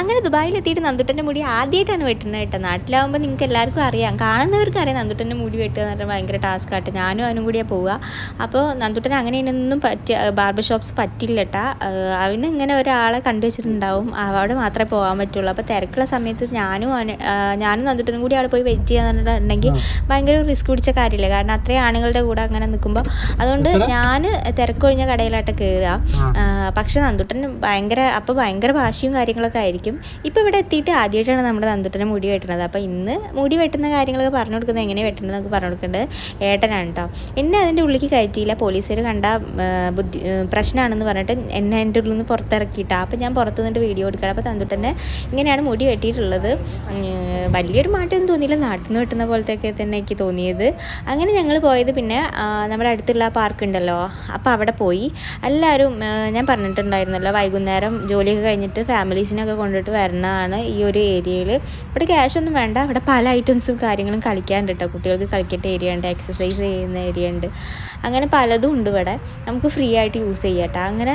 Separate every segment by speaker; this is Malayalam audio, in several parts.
Speaker 1: അങ്ങനെ ദുബായിലെത്തിയിട്ട് നന്ദുട്ടന്റെ മുടി ആദ്യമായിട്ടാണ് വെട്ടുന്നത് കേട്ടോ. നാട്ടിലാവുമ്പോൾ നിങ്ങൾക്ക് എല്ലാവർക്കും അറിയാം. കാണുന്നവർക്ക് അറിയാം നന്ദുട്ടന്റെ മുടി വെട്ടുക എന്ന് പറഞ്ഞാൽ ഭയങ്കര ടാസ്ക് ആയിട്ട്. ഞാനും അവനും കൂടിയാണ് പോവുക. അപ്പോൾ നന്ദുട്ടൻ അങ്ങനെ ഇനൊന്നും പറ്റിയ ബാർബർ ഷോപ്സ് പറ്റില്ല കേട്ടാ അവന് ഇങ്ങനെ ഒരാളെ കണ്ടുവച്ചിട്ടുണ്ടാവും അവിടെ മാത്രമേ പോകാൻ പറ്റുള്ളൂ. അപ്പോൾ തിരക്കുള്ള സമയത്ത് ഞാനും അവന് ഞാനും നന്ദുട്ടനും കൂടി അവിടെ പോയി വെയിറ്റ് ചെയ്യാന്നുണ്ടെങ്കിൽ ഭയങ്കര റിസ്ക് പിടിച്ച കാര്യമില്ല കാരണം അത്രയും ആണുങ്ങളുടെ കൂടെ അങ്ങനെ നിൽക്കുമ്പോൾ അതുകൊണ്ട് ഞാൻ തിരക്കൊഴിഞ്ഞ കടയിലായിട്ട് കയറുക പക്ഷെ നന്ദുട്ടൻ ഭയങ്കര അപ്പോൾ ഭയങ്കര വാശിയും കാര്യങ്ങളൊക്കെ ആയിരിക്കും. ഇപ്പോൾ ഇവിടെ എത്തിയിട്ട് ആദ്യമായിട്ടാണ് നമ്മുടെ നന്ദുട്ടനെ മുടി വെട്ടുന്നത്. അപ്പോൾ ഇന്ന് മുടി വെട്ടുന്ന കാര്യങ്ങളൊക്കെ പറഞ്ഞു കൊടുക്കുന്നത് എങ്ങനെ വെട്ടുന്നതൊക്കെ പറഞ്ഞു കൊടുക്കേണ്ടത് ഏട്ടനാണ് കേട്ടോ എന്നെ അതിന്റെ ഉള്ളിലേക്ക് കയറ്റിയില്ല. പോലീസുകാർ കണ്ട ബുദ്ധി പ്രശ്നമാണെന്ന് പറഞ്ഞിട്ട് എന്നെ എന്റെ ഉള്ളിൽ നിന്ന് പുറത്തിറക്കിയിട്ടാണ് അപ്പോൾ ഞാൻ പുറത്തു നിന്നിട്ട് വീഡിയോ എടുക്കണം അപ്പോൾ നന്ദുട്ടനെ ഇങ്ങനെയാണ് മുടി വെട്ടിയിട്ടുള്ളത്. വലിയൊരു മാറ്റം തോന്നിയില്ല. നാട്ടിൽ നിന്ന് വെട്ടുന്ന പോലത്തെയൊക്കെ തന്നെ എനിക്ക് തോന്നിയത്. അങ്ങനെ ഞങ്ങൾ പോയത് പിന്നെ നമ്മുടെ അടുത്തുള്ള പാർക്ക് ഉണ്ടല്ലോ. അപ്പോൾ അവിടെ പോയി. എല്ലാവരും ഞാൻ പറഞ്ഞിട്ടുണ്ടായിരുന്നല്ലോ വൈകുന്നേരം ജോലിയൊക്കെ കഴിഞ്ഞിട്ട് ഫാമിലീസിനൊക്കെ കൊണ്ടിട്ട് വരണതാണ് ഈ ഒരു ഏരിയയിൽ ഇവിടെ ക്യാഷ് ഒന്നും വേണ്ട. ഇവിടെ പല ഐറ്റംസും കാര്യങ്ങളും കളിക്കാണ്ട് കേട്ടോ കുട്ടികൾക്ക് കളിക്കേണ്ട ഏരിയ ഉണ്ട് എക്സസൈസ് ചെയ്യുന്ന ഏരിയ ഉണ്ട്. അങ്ങനെ പലതും ഉണ്ട് ഇവിടെ. നമുക്ക് ഫ്രീ ആയിട്ട് യൂസ് ചെയ്യാം അങ്ങനെ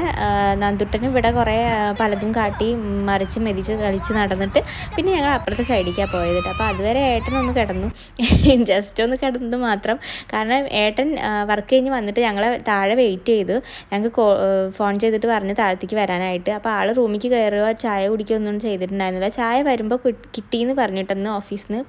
Speaker 1: നന്ദുട്ടന് ഇവിടെ കുറേ പലതും കാട്ടി മറിച്ച് മെതിച്ച് കളിച്ച് നടന്നിട്ട് പിന്നെ ഞങ്ങൾ അപ്പുറത്തെ സൈഡിലേക്കാണ് പോയത് കേട്ടോ അപ്പോൾ അതുവരെ ഏട്ടനൊന്ന് കിടന്നു. ജസ്റ്റ് ഒന്ന് കിടന്നത് മാത്രം. കാരണം ഏട്ടൻ വർക്ക് കഴിഞ്ഞ് വന്നിട്ട് ഞങ്ങളെ താഴെ വെയിറ്റ് ചെയ്തു. ഞങ്ങൾക്ക് ഫോൺ ചെയ്തിട്ട് പറഞ്ഞ് താഴത്തേക്ക് വരാനായിട്ട്. അപ്പോൾ ആൾ റൂമിലേക്ക് കയറുക ചായ കുടിക്കുക ഒന്നും ചെയ്തിട്ടുണ്ടായിരുന്നില്ല. ചായ വരുമ്പോൾ കിട്ട്- കിട്ടിയെന്ന് പറഞ്ഞിട്ടെന്ന് ഓഫീസിൽ നിന്ന്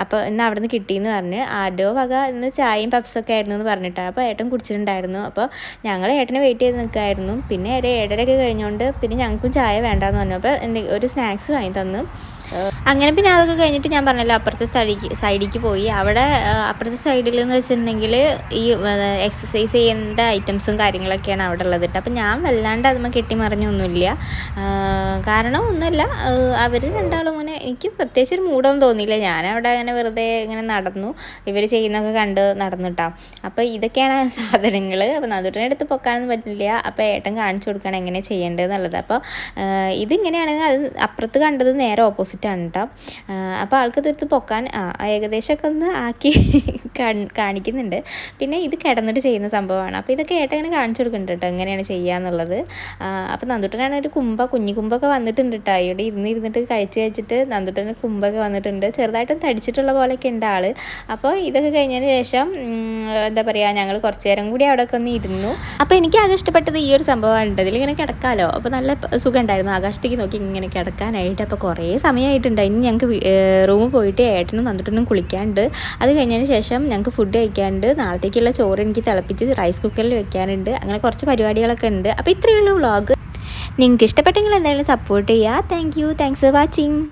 Speaker 1: അപ്പോൾ ഇന്ന് അവിടെ നിന്ന് കിട്ടിയെന്ന് പറഞ്ഞ് ആരോ വക ഇന്ന് ചായയും പപ്സൊക്കെ ആയിരുന്നു എന്ന് പറഞ്ഞിട്ടാണ് അപ്പോൾ ഏട്ടൻ കുടിച്ചിട്ടുണ്ടായിരുന്നു. അപ്പോൾ ഞങ്ങൾ ഏട്ടനെ വെയിറ്റ് ചെയ്ത് നിൽക്കായിരുന്നു പിന്നെ ഒരു ഏഴരയൊക്കെ കഴിഞ്ഞുകൊണ്ട് പിന്നെ ഞങ്ങൾക്കും ചായ വേണ്ടാന്ന് പറഞ്ഞു. അപ്പോൾ എന്തെങ്കിലും ഒരു സ്നാക്സ് വാങ്ങി തന്നു. അങ്ങനെ പിന്നെ അതൊക്കെ കഴിഞ്ഞിട്ട് ഞാൻ പറഞ്ഞല്ലോ അപ്പുറത്തെ സ്ഥലിക്ക് സൈഡിലേക്ക് പോയി. അവിടെ അപ്പുറത്തെ സൈഡിൽ എന്ന് വെച്ചിട്ടുണ്ടെങ്കിൽ ഈ എക്സസൈസ് ചെയ്യേണ്ട ഐറ്റംസും കാര്യങ്ങളൊക്കെയാണ് അവിടെ ഉള്ളത് കേട്ടോ അപ്പം ഞാൻ വല്ലാണ്ട് അതുമ്മ കെട്ടിമറിഞ്ഞൊന്നുമില്ല. കാരണം ഒന്നുമല്ല അവർ രണ്ടാളും ഇങ്ങനെ എനിക്ക് പ്രത്യേകിച്ച് ഒരു മൂടൊന്നും തോന്നിയില്ല. ഞാൻ അവിടെ അങ്ങനെ വെറുതെ ഇങ്ങനെ നടന്നു. ഇവർ ചെയ്യുന്നൊക്കെ കണ്ട് നടന്നിട്ടാ. അപ്പോൾ ഇതൊക്കെയാണ് സാധനങ്ങൾ അപ്പോൾ നന്ദുട്ടനെ അടുത്ത് പൊക്കാനൊന്നും പറ്റില്ല. അപ്പോൾ ഏട്ടൻ കാണിച്ചു കൊടുക്കണം എങ്ങനെ ചെയ്യേണ്ടതെന്നുള്ളത്. അപ്പോൾ ഇതിങ്ങനെയാണെങ്കിൽ അത് അപ്പുറത്ത് കണ്ടത് നേരെ ഓപ്പോസിറ്റാണ് കേട്ടോ അപ്പോൾ ആൾക്ക് തീർത്ത് പൊക്കാൻ ഏകദേശമൊക്കെ ഒന്ന് ആക്കി കാണിക്കുന്നുണ്ട്. പിന്നെ ഇത് കിടന്നിട്ട് ചെയ്യുന്ന സംഭവമാണ്. അപ്പോൾ ഇതൊക്കെ ഏട്ടൻ ഇങ്ങനെ കാണിച്ചു കൊടുക്കുന്നുണ്ട് കേട്ടോ എങ്ങനെയാണ് ചെയ്യുക എന്നുള്ളത് അപ്പോൾ നന്ദുട്ടനാണ് ഒരു കുമ്പ കുഞ്ഞു കുമ്പൊക്കെ വന്നിട്ടുണ്ട് കേട്ടോ ഇവിടെ ഇരുന്ന് ഇരുന്നിട്ട് കഴിച്ച് കഴിച്ചിട്ട് നന്ദുട്ടന് കുമ്പൊക്കെ വന്നിട്ടുണ്ട്. ചെറുതായിട്ടും തടിച്ചിട്ടുള്ള പോലെയൊക്കെ ഉണ്ട് ആൾ. അപ്പോൾ ഇതൊക്കെ കഴിഞ്ഞതിന് ശേഷം എന്താ പറയുക ഞങ്ങൾ കുറച്ച് നേരം കൂടി അവിടെ ഒക്കെ ഒന്ന് ഇരുന്നു. അപ്പോൾ എനിക്ക് ആകെ ഇഷ്ടപ്പെട്ടത് ഈ ഒരു സംഭവമാണ് ഉണ്ട് ഇതിലിങ്ങനെ കിടക്കാമല്ലോ അപ്പോൾ നല്ല സുഖം ഉണ്ടായിരുന്നു ആകാശത്തേക്ക് നോക്കി ഇങ്ങനെ കിടക്കാനായിട്ട് അപ്പോൾ കുറേ സമയമായിട്ടുണ്ട് ഇനി ഞങ്ങൾക്ക് റൂമിൽ പോയിട്ട് ഏട്ടനും നന്നിട്ടൊന്നും കുളിക്കാണ്ട് അത് കഴിഞ്ഞതിന് ശേഷം ഞങ്ങൾക്ക് ഫുഡ് കഴിക്കാണ്ട് നാളത്തേക്കുള്ള ചോറ് എനിക്ക് തിളപ്പിച്ച് റൈസ് കുക്കറിൽ വെക്കാനുണ്ട്. അങ്ങനെ കുറച്ച് പരിപാടികളൊക്കെ ഉണ്ട്. അപ്പോൾ ഇത്രയുള്ള വ്ളോഗ്. നിങ്ങൾക്ക് ഇഷ്ടപ്പെട്ടെങ്കിൽ എന്തായാലും സപ്പോർട്ട് ചെയ്യുക. Thank you thanks for watching